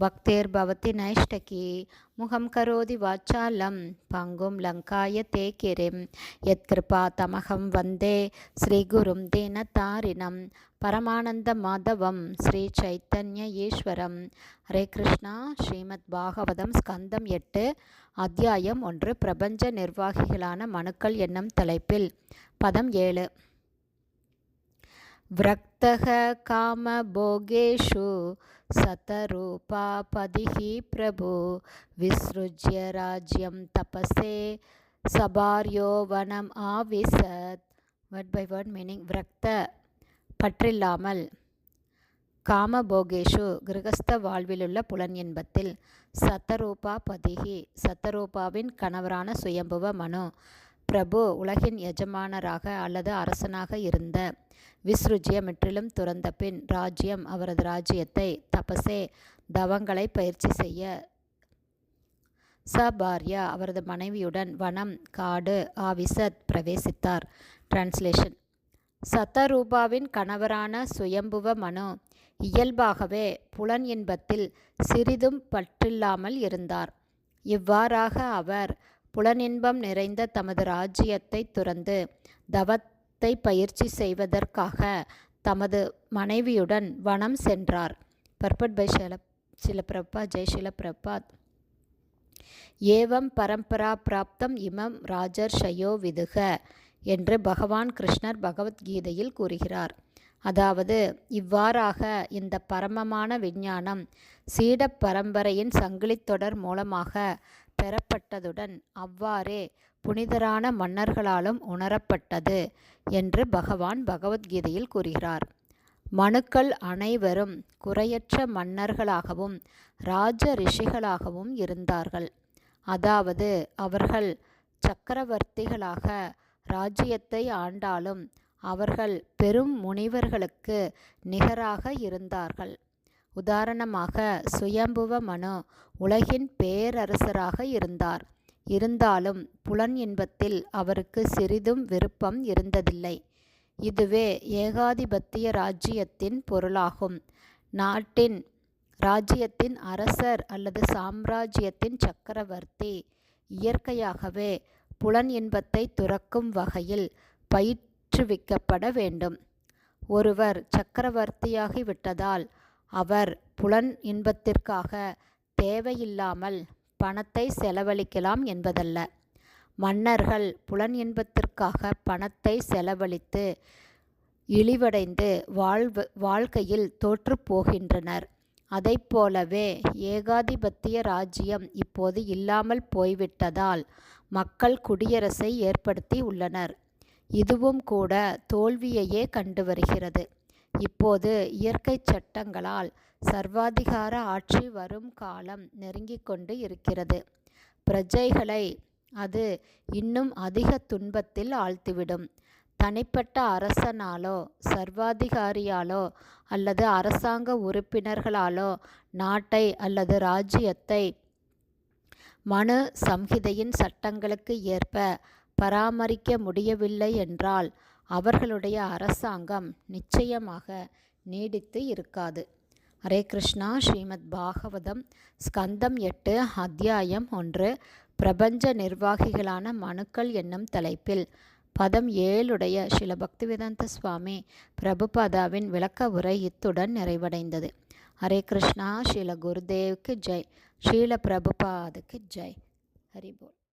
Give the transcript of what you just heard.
பக்தேர் பவதி நைஷ்டகி முகம் கரோதி வாச்சாலம் பங்கும் லங்காய தே கிரிம் எத்கிருபா தமகம் வந்தே ஸ்ரீகுரும் தீனதாரிணம் பரமானந்த மாதவம் ஸ்ரீ சைத்தன்ய ஈஸ்வரம். ஹரே கிருஷ்ணா ஸ்ரீமத் பாகவதம் ஸ்கந்தம் எட்டு அத்தியாயம் ஒன்று பிரபஞ்ச நிர்வாகிகளான மனுக்கள் என்னும் தலைப்பில். பதம் ஏழு. விரக்தக காம போகேஷு சதரூபா பதிஹி பிரபு. விஸ்ருஜ்ய ராஜ்யம் தபசே சபார்யோ வனம் ஆவிசத். வேர்ட் பை வேர்ட் மீனிங் விரக்த பற்றில்லாமல். காமபோகேஷு கிரகஸ்த வாழ்விலுள்ள புலன் இன்பத்தில் சத்தரூபா பதிகி சத்தரூபாவின் கணவரான சுயம்புவ மனு. பிரபு உலகின் எஜமானராக அல்லது அரசனாக இருந்த விஸ்ருஜிய முற்றிலும் துறந்த பின் ராஜ்யம் அவரது ராஜ்யத்தை தபசே தவங்களை பயிற்சி செய்ய சபார்யா அவரது மனைவியுடன் வனம் காடு ஆவிசத் பிரவேசித்தார். டிரான்ஸ்லேஷன் சத்தரூபாவின் கணவரான சுயம்புவ மனு இயல்பாகவே புலன் இன்பத்தில் சிறிதும் பற்றில்லாமல் இருந்தார். இவ்வாறாக அவர் புலனின்பம் நிறைந்த தமது ராஜ்யத்தை துறந்து தவத்தை பயிற்சி செய்வதற்காக தமது மனைவியுடன் வனம் சென்றார். பர்பட் பை ஷில சில பிரபா பிரபாத் ஏவம் பரம்பரா பிராப்தம் இமம் ராஜர் ஷயோ விதுக என்று பகவான் கிருஷ்ணர் பகவத்கீதையில் கூறுகிறார். அதாவது இவ்வாறாக இந்த பரமமான விஞ்ஞானம் சீட பரம்பரையின் சங்கிலித்தொடர் மூலமாக பெறப்பட்டதுடன் அவ்வாறே புனிதரான மன்னர்களாலும் உணரப்பட்டது என்று பகவான் பகவத்கீதையில் கூறுகிறார். மனுக்கள் அனைவரும் குறையற்ற மன்னர்களாகவும் ராஜ ரிஷிகளாகவும் இருந்தார்கள். அதாவது அவர்கள் சக்கரவர்த்திகளாக ராஜ்யத்தை ஆண்டாலும் அவர்கள் பெரும் முனிவர்களுக்கு நிகராக இருந்தார்கள். உதாரணமாக சுயம்புவ மனு உலகின் பேரரசராக இருந்தார். இருந்தாலும் புலன் இன்பத்தில் அவருக்கு சிறிதும் விருப்பம் இருந்ததில்லை. இதுவே ஏகாதிபத்திய ராஜ்யத்தின் பொருளாகும். நாட்டின் ராஜ்யத்தின் அரசர் அல்லது சாம்ராஜ்யத்தின் சக்கரவர்த்தி இயற்கையாகவே புலன் இன்பத்தை துறக்கும் வகையில் பயிற்றுவிக்கப்பட வேண்டும். ஒருவர் சக்கரவர்த்தியாகி விட்டதால் அவர் புலன் இன்பத்திற்காக தேவையில்லாமல் பணத்தை செலவழிக்கலாம் என்பதல்ல. மன்னர்கள் புலன் இன்பத்திற்காக பணத்தை செலவழித்து இழிவடைந்து வாழ்வு வாழ்க்கையில் தோற்றுப்போகின்றனர் அதை போலவே ஏகாதிபத்திய ராஜ்யம் இப்போது இல்லாமல் போய்விட்டதால் மக்கள் குடியரசை ஏற்படுத்தி உள்ளனர். இதுவும் கூட தோல்வியையே கண்டு வருகிறது. இப்போது இயற்கை சட்டங்களால் சர்வாதிகார ஆட்சி வரும் காலம் நெருங்கிக் கொண்டு இருக்கிறது. பிரஜைகளை அது இன்னும் அதிக துன்பத்தில் ஆழ்த்திவிடும். தனிப்பட்ட அரசனாலோ சர்வாதிகாரியாலோ அல்லது அரசாங்க உறுப்பினர்களாலோ நாட்டை அல்லது ராஜ்யத்தை மனு சம்ஹிதையின் சட்டங்களுக்கு ஏற்ப பராமரிக்க முடியவில்லை என்றால் அவர்களுடைய அரசாங்கம் நிச்சயமாக நீடித்து இருக்காது. ஹரே கிருஷ்ணா. ஸ்ரீமத் பாகவதம் ஸ்கந்தம் எட்டு அத்தியாயம் ஒன்று. பிரபஞ்ச நிர்வாகிகளான மனுக்கள் என்னும் தலைப்பில் பதம் ஏழுடைய ஸ்ரீல பக்திவேதாந்த சுவாமி பிரபுபாதாவின் விளக்க உரை இத்துடன் நிறைவடைந்தது. ஹரே கிருஷ்ணா. ஸ்ரீல குருதேவுக்கு ஜெய். ஸ்ரீல பிரபுபாதுக்கு ஜெய். ஹரிபோல்.